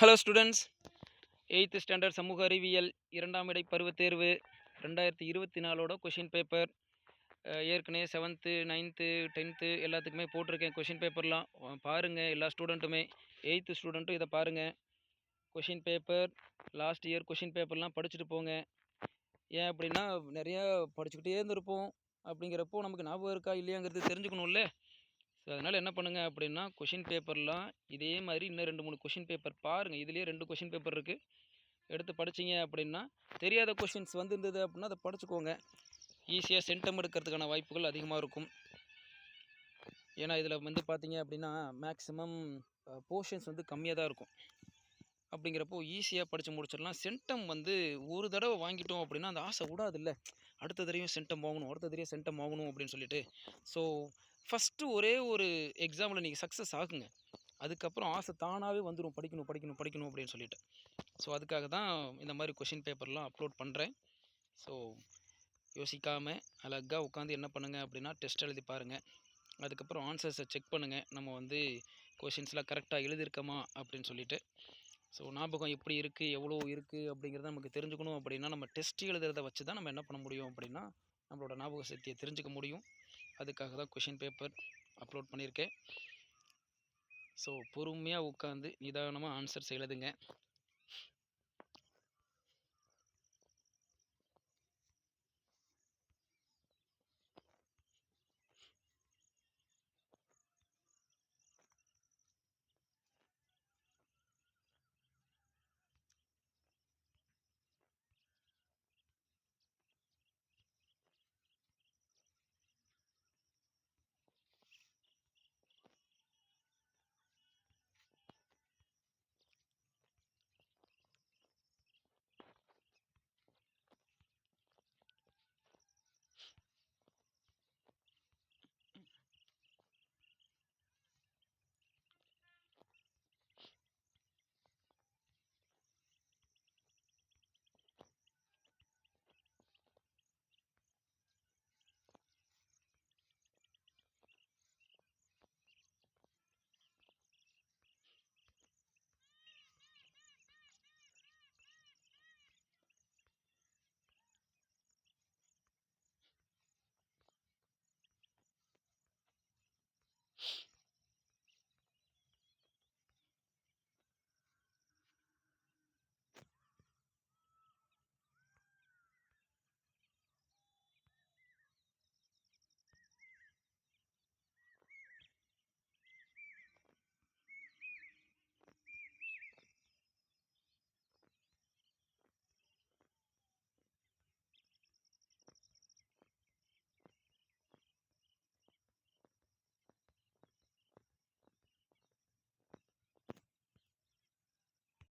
Hello students eighth standard சமூக அறிவியல் இரண்டாம் இடை பருவத் தேர்வு ரெண்டாயிரத்தி இருபத்தி நாலோட கொஷின் பேப்பர் ஏற்கனவே செவன்த்து நைன்த்து டென்த்து எல்லாத்துக்குமே போட்டிருக்கேன் கொஷின் பேப்பர்லாம் பாருங்கள் எல்லா ஸ்டூடெண்ட்டுமே எயித்து ஸ்டூடெண்ட்டும் இதை பாருங்கள் question paper last year question பேப்பர்லாம் படிச்சுட்டு போங்க. ஏன் அப்படின்னா நிறையா படிச்சுக்கிட்டே இருந்திருப்போம். அப்படிங்கிறப்போ நமக்கு ஞாபகம் இருக்கா இல்லையாங்கிறது தெரிஞ்சுக்கணும்ல. ஸோ அதனால் என்ன பண்ணுங்கள் அப்படின்னா கொஷின் பேப்பர்லாம் இதே மாதிரி இன்னும் ரெண்டு மூணு கொஷின் பேப்பர் பாருங்கள் இதுலேயே ரெண்டு கொஷின் பேப்பர் இருக்குது எடுத்து படிச்சீங்க அப்படின்னா தெரியாத கொஷின்ஸ் வந்திருந்தது அப்படின்னா அதை படிச்சுக்கோங்க. ஈஸியாக சென்டம் எடுக்கிறதுக்கான வாய்ப்புகள் அதிகமாக இருக்கும். ஏன்னா இதில் வந்து பார்த்திங்க அப்படின்னா மேக்ஸிமம் போர்ஷன்ஸ் வந்து கம்மியாக தான் இருக்கும். அப்படிங்கிறப்போ ஈஸியாக படித்து முடிச்சிடலாம். சென்டம் வந்து ஒரு தடவை வாங்கிட்டோம் அப்படின்னா அந்த ஆசை விடாதுல்ல. அடுத்த தடவையும் சென்டம் வாங்கணும் அடுத்த தடவையும் சென்டம் வாங்கணும் அப்படின்னு சொல்லிட்டு. ஸோ ஃபஸ்ட்டு ஒரே ஒரு எக்ஸாமில் நீங்கள் சக்ஸஸ் ஆகுங்க. அதுக்கப்புறம் ஆசை தானாகவே வந்துடும் படிக்கணும் படிக்கணும் படிக்கணும் அப்படின்னு சொல்லிட்டு. ஸோ அதுக்காக தான் இந்த மாதிரி கொஷின் பேப்பர்லாம் அப்லோட் பண்ணுறேன் ஸோ யோசிக்காமல் அழகாக உட்காந்து என்ன பண்ணுங்கள் அப்படின்னா டெஸ்ட் எழுதி பாருங்கள் அதுக்கப்புறம் ஆன்சர்ஸை செக் பண்ணுங்கள் நம்ம வந்து கொஷின்ஸ்லாம் கரெக்டாக எழுதியிருக்கோமா அப்படின்னு சொல்லிட்டு. ஸோ ஞாபகம் எப்படி இருக்குது எவ்வளோ இருக்குது அப்படிங்கிறத நமக்கு தெரிஞ்சுக்கணும் அப்படின்னா நம்ம டெஸ்ட் எழுதுறத வச்சு தான் நம்ம என்ன பண்ண முடியும் அப்படின்னா நம்மளோட ஞாபக சக்தியை தெரிஞ்சுக்க முடியும். அதுக்காக தான் கொஷின் பேப்பர் அப்லோட் பண்ணியிருக்கேன். ஸோ பொறுமையாக உட்காந்து நிதானமாக ஆன்சர்ஸ் எழுதுங்க